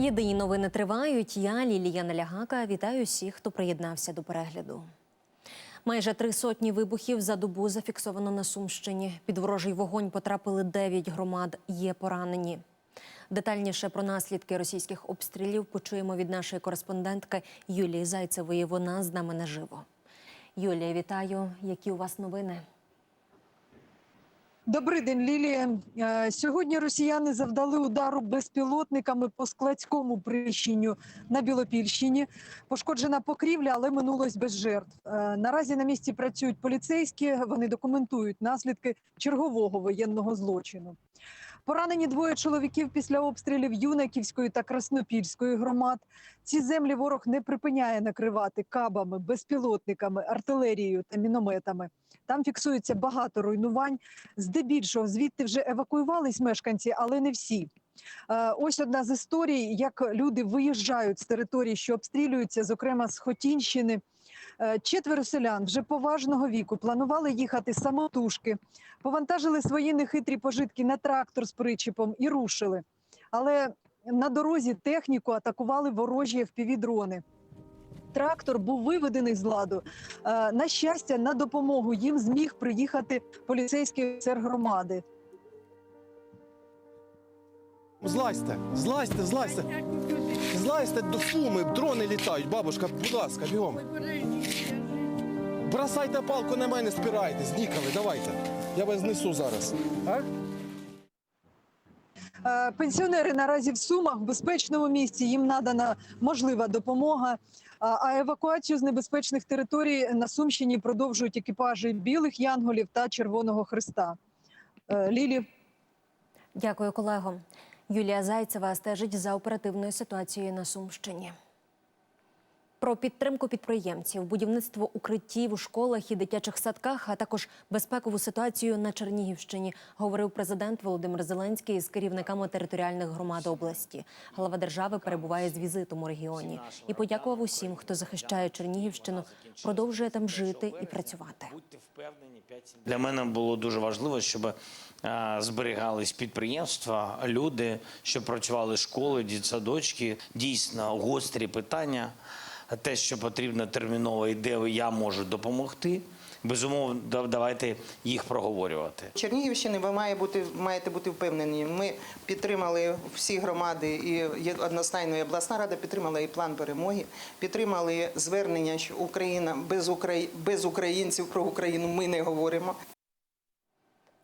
Єдині новини тривають. Я Лілія Налягака. Вітаю всіх, хто приєднався до перегляду. Майже три сотні вибухів за добу зафіксовано на Сумщині. Під ворожий вогонь потрапили дев'ять громад. Є поранені. Детальніше про наслідки російських обстрілів почуємо від нашої кореспондентки Юлії Зайцевої. Вона з нами наживо. Юлія, вітаю. Які у вас новини? Добрий день, Лілія. Е, Сьогодні росіяни завдали удару безпілотниками по складському прищенню на Білопільщині. Пошкоджена покрівля, але минулось без жертв. Е, Наразі на місці працюють поліцейські. Вони документують наслідки чергового воєнного злочину. Поранені двоє чоловіків після обстрілів Юнаківської та Краснопільської громад. Ці землі ворог не припиняє накривати кабами, безпілотниками, артилерією та мінометами. Там фіксується багато руйнувань. Здебільшого звідти вже евакуювались мешканці, але не всі. Е, Ось одна з історій, як люди виїжджають з територій, що обстрілюються, зокрема з Хотінщини. Е, Четверо селян вже поважного віку планували їхати самотужки, повантажили свої нехитрі пожитки на трактор з причіпом і рушили. Але на дорозі техніку атакували ворожі FPV-дрони. Трактор був виведений з ладу. Е, На щастя, на допомогу їм зміг приїхати поліцейський офіцер громади. Злазьте, злазьте, злазьте. Злазьте до суми, дрони літають. Бабушка, будь ласка, бігом. Бросайте палку на мене, спирайтесь. Ніколи, давайте. Я вас знесу зараз. А? Е, Пенсіонери наразі в Сумах в безпечному місці. Їм надана можлива допомога. А- А евакуацію з небезпечних територій на Сумщині продовжують екіпажі білих янголів та Червоного Христа. Е, Лілі. Дякую, колего. Юлія Зайцева стежить за оперативною ситуацією на Сумщині. Про підтримку підприємців, будівництво укриттів у школах і дитячих садках, а також безпекову ситуацію на Чернігівщині, говорив президент Володимир Зеленський з керівниками територіальних громад області. Глава держави перебуває з візитом у регіоні і подякував усім, хто захищає Чернігівщину, продовжує там жити і працювати. Будьте впевнені, 5 Для мене було дуже важливо, щоб е, зберігались підприємства, люди, щоб працювали школи, дітсадочки. Дійсно гострі питання. Те, що потрібно терміново і де я можу допомогти. Безумовно, давайте їх проговорювати. Чернігівщини ви має бути, маєте бути впевнені. Ми підтримали всі громади, і одностайно і обласна рада підтримала і план перемоги, підтримали звернення, що Україна без, Украї... без українців про Україну ми не говоримо.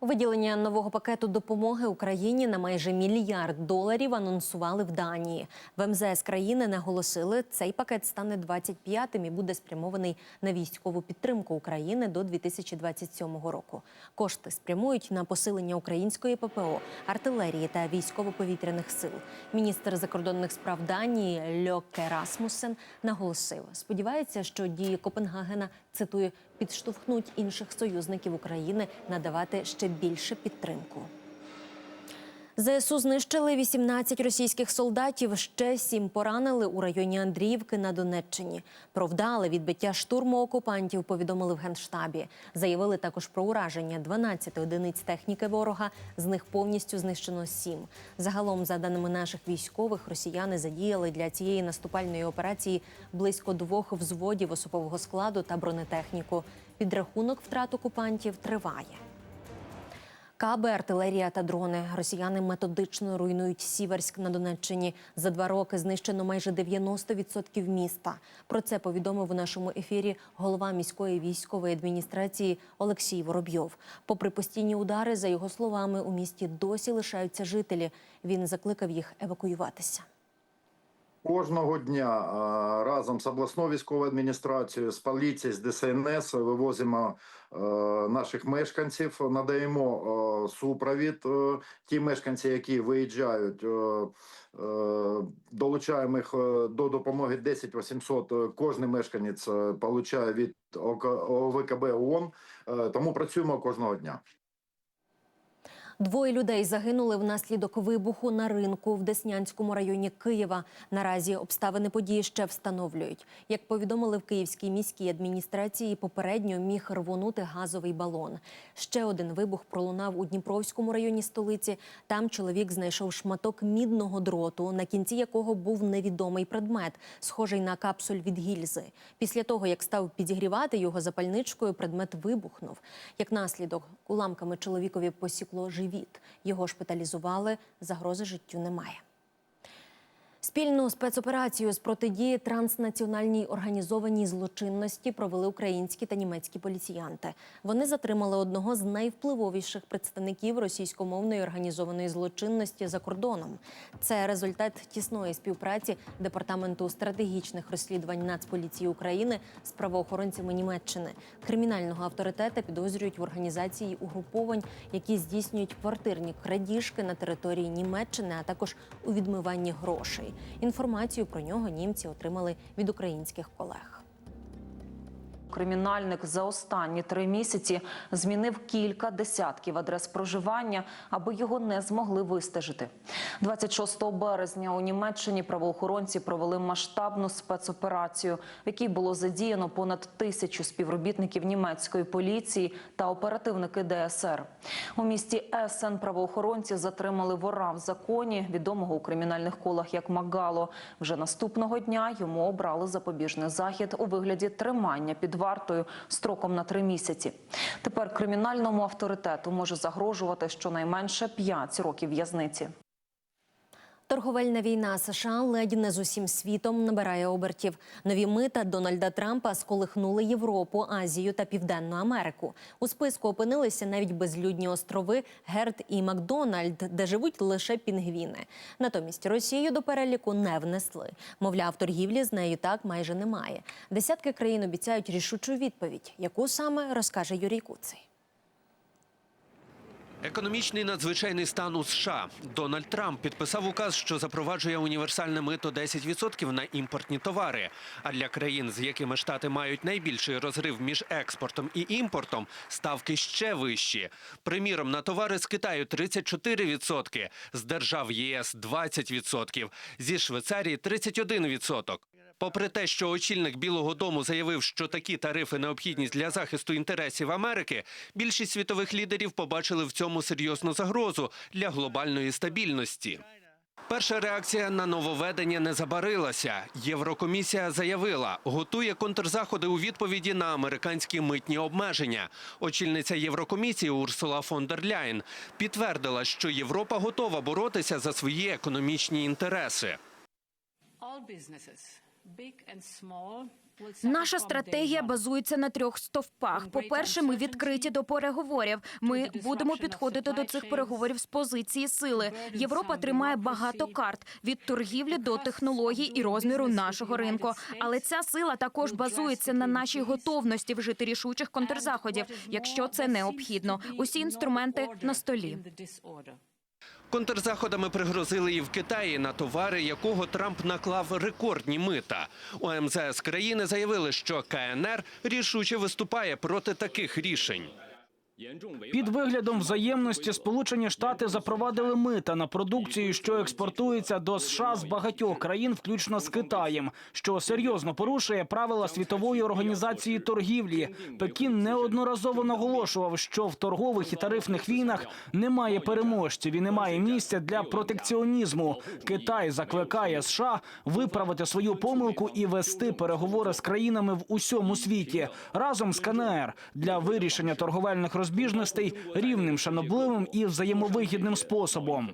Виділення нового пакету допомоги Україні на майже мільярд доларів анонсували в Данії. В МЗС країни наголосили, цей пакет стане 25-м і буде спрямований на військову підтримку України до 2027 року. Кошти спрямують на посилення української ППО, артилерії та військово-повітряних сил. Міністр закордонних справ Данії Льоке Расмусен наголосив, сподівається, що дії Копенгагена цитую підштовхнуть інших союзників України надавати ще більше підтримку. ЗСУ знищили 18 російських солдатів. Ще сім поранили у районі Андріївки на Донеччині. Про вдале відбиття штурму окупантів повідомили в генштабі. Заявили також про ураження 12 одиниць техніки ворога. З них повністю знищено сім. Загалом, за даними наших військових, росіяни задіяли для цієї наступальної операції близько двох взводів особового складу та бронетехніку. Підрахунок втрат окупантів триває. Каби, артилерія та дрони. Росіяни методично руйнують Сіверськ на Донеччині. За два роки знищено майже 90% міста. Про це повідомив у нашому ефірі голова міської військової адміністрації Олексій Воробйов. Попри постійні удари, за його словами, у місті досі лишаються жителі. Він закликав їх евакуюватися. Кожного дня разом з обласною військовою адміністрацією, з поліцією, з ДСНС вивозимо е, наших мешканців, надаємо е, супровід. Е, ті мешканці, які виїжджають, долучаємо їх до допомоги 10 800. Е, Кожен мешканець отримує від ОВКБ ООН. Тому працюємо кожного дня. Двоє людей загинули внаслідок вибуху на ринку в Деснянському районі Києва. Наразі обставини події ще встановлюють. Як повідомили в Київській міській адміністрації, попередньо міг рвонути газовий балон. Ще один вибух пролунав у Дніпровському районі столиці. Там чоловік знайшов шматок мідного дроту, на кінці якого був невідомий предмет, схожий на капсуль від гільзи. Після того, як став підігрівати його запальничкою, предмет вибухнув. Як наслідок, уламками чоловікові посікло живіт. Його шпиталізували, загрози життю немає. Спільну спецоперацію з протидії транснаціональній організованій злочинності провели українські та німецькі поліціянти. Вони затримали одного з найвпливовіших представників російськомовної організованої злочинності за кордоном. Це результат тісної співпраці департаменту стратегічних розслідувань Нацполіції України з правоохоронцями Німеччини. Кримінального авторитета підозрюють в організації угруповань, які здійснюють квартирні крадіжки на території Німеччини, а також у відмиванні грошей. Інформацію про нього німці отримали від українських колег. Кримінальник за останні три місяці змінив кілька десятків адрес проживання, аби його не змогли вистежити. 26 березня у Німеччині правоохоронці провели масштабну спецоперацію, в якій було задіяно понад тисячу співробітників німецької поліції та оперативники ДСР. У місті Есен правоохоронці затримали вора в законі, відомого у кримінальних колах як Магало. Вже наступного дня йому обрали запобіжний захід у вигляді тримання під вартою строком на три місяці. Тепер кримінальному авторитету може загрожувати щонайменше 5 років в'язниці. Торговельна війна США ледь не з усім світом набирає обертів. Нові мита Дональда Трампа сколихнули Європу, Азію та Південну Америку. У списку опинилися навіть безлюдні острови Герд і Макдональд, де живуть лише пінгвіни. Натомість Росію до переліку не внесли. Мовляв, торгівлі з нею так майже немає. Десятки країн обіцяють рішучу відповідь, яку саме розкаже Юрій Куций. Економічний надзвичайний стан у США. Дональд Трамп підписав указ, що запроваджує універсальне мито 10% на імпортні товари. А для країн, з якими штати мають найбільший розрив між експортом і імпортом, ставки ще вищі. Приміром, на товари з Китаю 34%, з держав ЄС 20%, зі Швейцарії 31%. Попри те, що очільник Білого Дому заявив, що такі тарифи необхідність для захисту інтересів Америки, більшість світових лідерів побачили в цьому серйозну загрозу для глобальної стабільності. Перша реакція на нововведення не забарилася. Єврокомісія заявила, готує контрзаходи у відповіді на американські митні обмеження. Очільниця Єврокомісії Урсула фон дер Ляйн підтвердила, що Європа готова боротися за свої економічні інтереси. Наша стратегія базується на трьох стовпах. По-перше, ми відкриті до переговорів. Ми будемо підходити до цих переговорів з позиції сили. Європа тримає багато карт від торгівлі до технологій і розміру нашого ринку. Але ця сила також базується на нашій готовності вжити рішучих контрзаходів, якщо це необхідно. Усі інструменти на столі. Контрзаходами пригрозили і в Китаї, на товари якого Трамп наклав рекордні мита. У МЗС країни заявили, що КНР рішуче виступає проти таких рішень. Під виглядом взаємності Сполучені Штати запровадили мита на продукцію, що експортується до США з багатьох країн, включно з Китаєм, що серйозно порушує правила світової організації торгівлі. Пекін неодноразово наголошував, що в торгових і тарифних війнах немає переможців і немає місця для протекціонізму. Китай закликає США виправити свою помилку і вести переговори з країнами в усьому світі разом з КНР для вирішення торговельних розбіжностей рівним, шанобливим і взаємовигідним способом.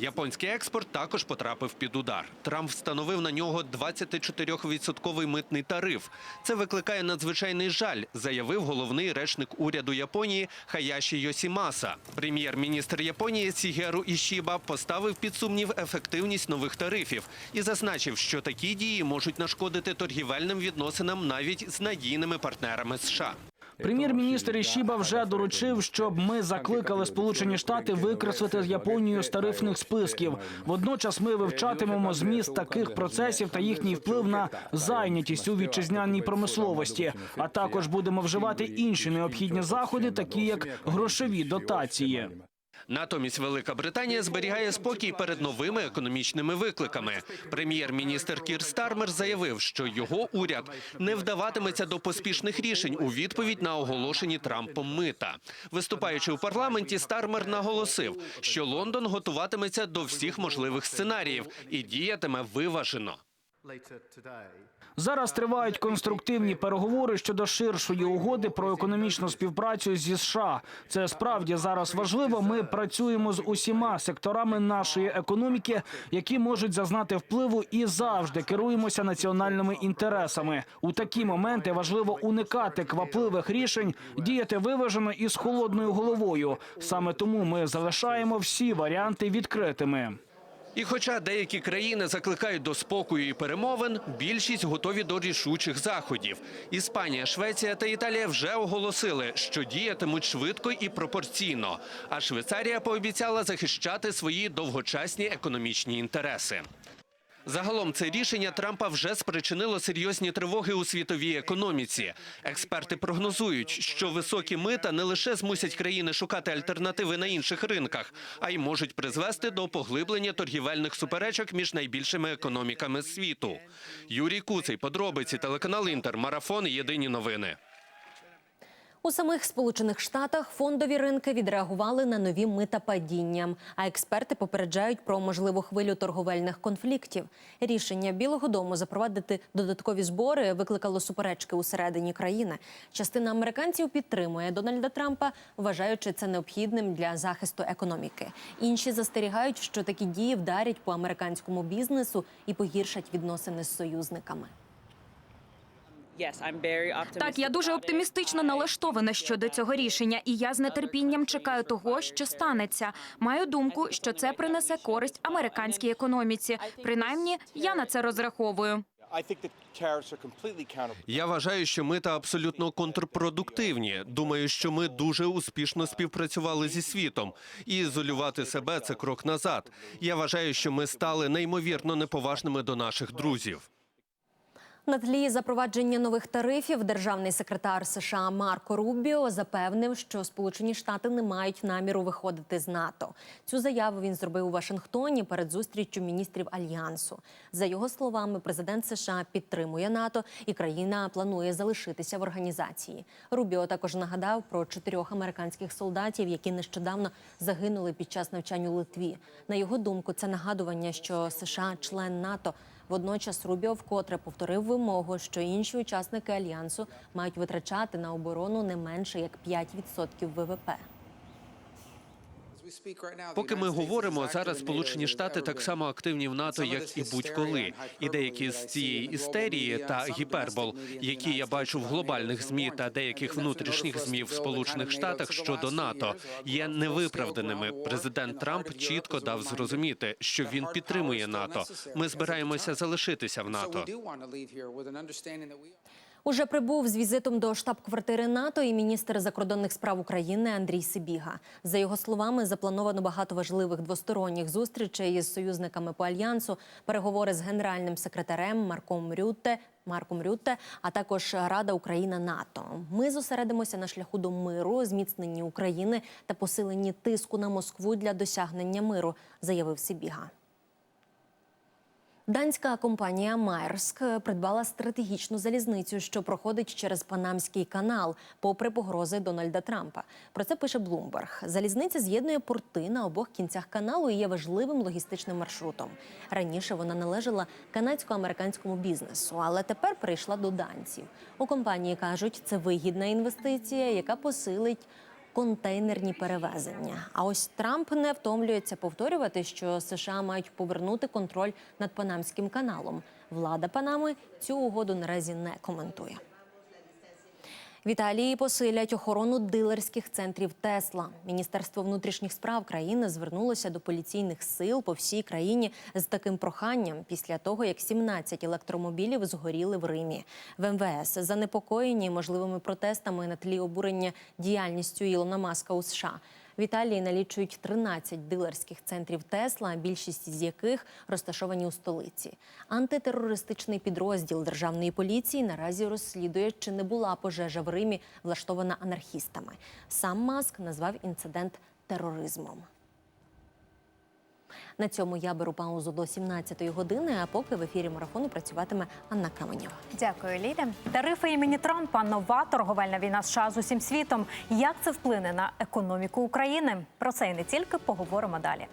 Японський експорт також потрапив під удар. Трамп встановив на нього 24% митний тариф. Це викликає надзвичайний жаль, заявив головний речник уряду Японії Хаяші Йосімаса. Прем'єр-міністр Японії Сігеру Ішіба поставив під сумнів ефективність нових тарифів і зазначив, що такі дії можуть нашкодити торгівельним відносинам навіть з надійними партнерами США. Прем'єр-міністр Ішіба вже доручив, щоб ми закликали Сполучені Штати викреслити Японію з тарифних списків. Водночас ми вивчатимемо зміст таких процесів та їхній вплив на зайнятість у вітчизняній промисловості. А також будемо вживати інші необхідні заходи, такі як грошові дотації. Натомість Велика Британія зберігає спокій перед новими економічними викликами. Прем'єр-міністр Кір Стармер заявив, що його уряд не вдаватиметься до поспішних рішень у відповідь на оголошені Трампом мита. Виступаючи у парламенті, Стармер наголосив, що Лондон готуватиметься до всіх можливих сценаріїв і діятиме виважено. Зараз тривають конструктивні переговори щодо ширшої угоди про економічну співпрацю зі США. Це справді зараз важливо. Ми працюємо з усіма секторами нашої економіки, які можуть зазнати впливу, і завжди керуємося національними інтересами. У такі моменти важливо уникати квапливих рішень, діяти виважено і з холодною головою. Саме тому ми залишаємо всі варіанти відкритими. І хоча деякі країни закликають до спокою і перемовин, більшість готові до рішучих заходів. Іспанія, Швеція та Італія вже оголосили, що діятимуть швидко і пропорційно. А Швейцарія пообіцяла захищати свої довгочасні економічні інтереси. Загалом це рішення Трампа вже спричинило серйозні тривоги у світовій економіці. Експерти прогнозують, що високі мита не лише змусять країни шукати альтернативи на інших ринках, а й можуть призвести до поглиблення торгівельних суперечок між найбільшими економіками світу. Юрій Куций, подробиці, телеканал Інтер, марафон. Єдині новини. У самих Сполучених Штатах фондові ринки відреагували на нові мита падінням, а експерти попереджають про можливу хвилю торговельних конфліктів. Рішення Білого Дому запровадити додаткові збори викликало суперечки усередині країни. Частина американців підтримує Дональда Трампа, вважаючи це необхідним для захисту економіки. Інші застерігають, що такі дії вдарять по американському бізнесу і погіршать відносини з союзниками. Так, я дуже оптимістично налаштована щодо цього рішення, і я з нетерпінням чекаю того, що станеться. Маю думку, що це принесе користь американській економіці. Принаймні, я на це розраховую. Я вважаю, що мита абсолютно контрпродуктивні. Думаю, що ми дуже успішно співпрацювали зі світом, і ізолювати себе це крок назад. Я вважаю, що ми стали неймовірно неповажними до наших друзів. На тлі запровадження нових тарифів державний секретар США Марко Рубіо запевнив, що Сполучені Штати не мають наміру виходити з НАТО. Цю заяву він зробив у Вашингтоні перед зустріччю міністрів альянсу. За його словами, президент США підтримує НАТО і країна планує залишитися в організації. Рубіо також нагадав про чотирьох американських солдатів, які нещодавно загинули під час навчань у Литві. На його думку, це нагадування, що США член НАТО. Водночас Рубіо вкотре повторив вимогу, що інші учасники альянсу мають витрачати на оборону не менше як 5% ВВП. Поки ми говоримо зараз, Сполучені Штати так само активні в НАТО, як і будь-коли. І деякі з цієї істерії та гіпербол, які я бачу в глобальних змі та деяких внутрішніх змі в Сполучених Штатах щодо НАТО, є невиправданими. Президент Трамп чітко дав зрозуміти, що він підтримує НАТО. Ми збираємося залишитися в НАТО. Уже прибув з візитом до штаб-квартири НАТО і міністр закордонних справ України Андрій Сибіга. За його словами, заплановано багато важливих двосторонніх зустрічей із союзниками по альянсу, переговори з генеральним секретарем Марком Рютте. Марком Рютте, а також Рада Україна НАТО. Ми зосередимося на шляху до миру, зміцненні України та посиленні тиску на Москву для досягнення миру, заявив Сибіга. Данська компанія Майерск придбала стратегічну залізницю, що проходить через Панамський канал, попри погрози Дональда Трампа. Про це пише Блумберг. Залізниця з'єднує порти на обох кінцях каналу і є важливим логістичним маршрутом. Раніше вона належала канадсько-американському бізнесу, але тепер перейшла до данців. У компанії кажуть, це вигідна інвестиція, яка посилить контейнерні перевезення. А ось Трамп не втомлюється повторювати, що США мають повернути контроль над Панамським каналом. Влада Панами цю угоду наразі не коментує. В Італії посилять охорону дилерських центрів Тесла. Міністерство внутрішніх справ країни звернулося до поліційних сил по всій країні з таким проханням після того, як 17 електромобілів згоріли в Римі. В МВС занепокоєні можливими протестами на тлі обурення діяльністю Ілона Маска у США. В Італії налічують 13 дилерських центрів Тесла, більшість з яких розташовані у столиці. Антитерористичний підрозділ державної поліції наразі розслідує, чи не була пожежа в Римі влаштована анархістами. Сам Маск назвав інцидент тероризмом. На цьому я беру паузу до 17-ї години, а поки в ефірі марафону працюватиме Анна Каменєва. Дякую, Ліля. Тарифи імені Трампа, нова торговельна війна США з усім світом. Як це вплине на економіку України? Про це і не тільки поговоримо далі.